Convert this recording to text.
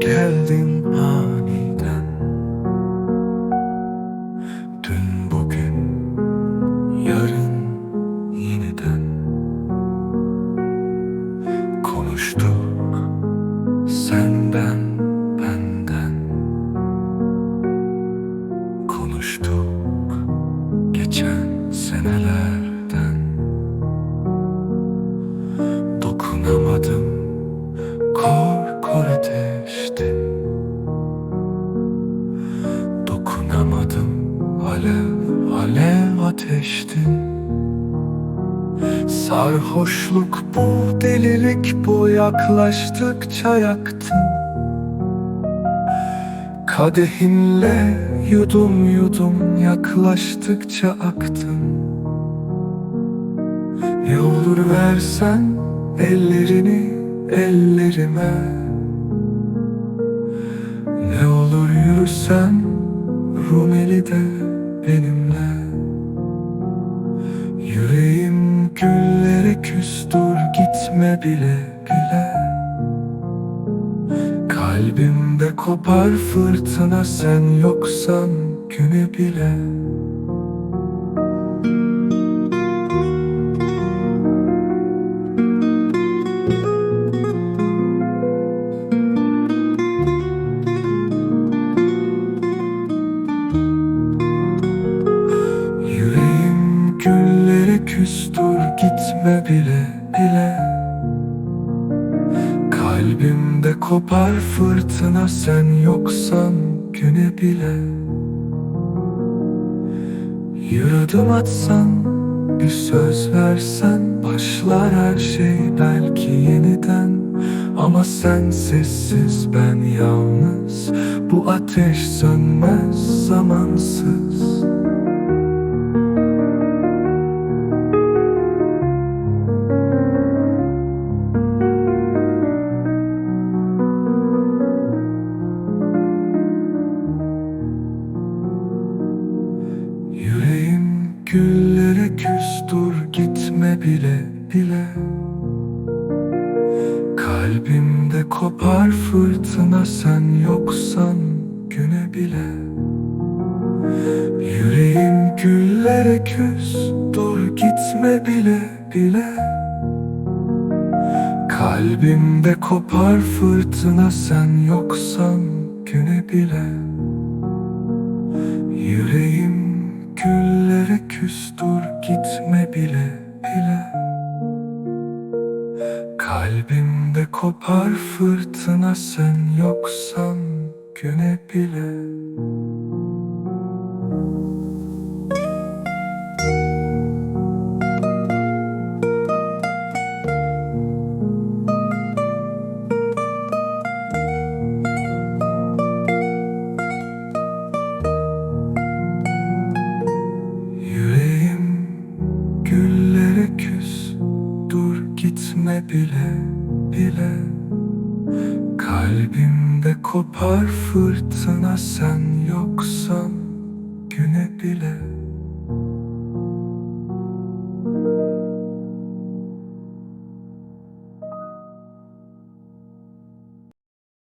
geldin aniden Dün bugün yarın yeniden. Konuştuk senden benden. Konuştuk geçen senelerden ateştin Sarhoşluk bu delilik bu yaklaştıkça yaktın Kadehinle yudum yudum yaklaştıkça aktın Ne olur versen ellerini ellerime. Ne olur yürüsen Rumeli'de benimle Yüreğim güllere küs gitme bile bile Kalbimde kopar fırtına sen yoksan günü bile güllere küs dur gitme bile bile. Kalbimde kopar fırtına sen yoksan güne bile. Yürüdüm atsan bir söz versen Başlar her şey belki yeniden. Ama sen sessiz ben yalnız Bu ateş sönmez zamansız küs dur gitme bile bile. Kalbimde kopar fırtına sen yoksan güne bile. Yüreğim güllere küs dur gitme bile bile. Kalbimde kopar fırtına sen yoksan güne bile. Yüreğim güllere küs dur gitme bile bile. Kalbimde kopar fırtına sen yoksan güne bile güllere küs Dur gitme bile bile. Kalbimde kopar fırtına sen yoksan güne bile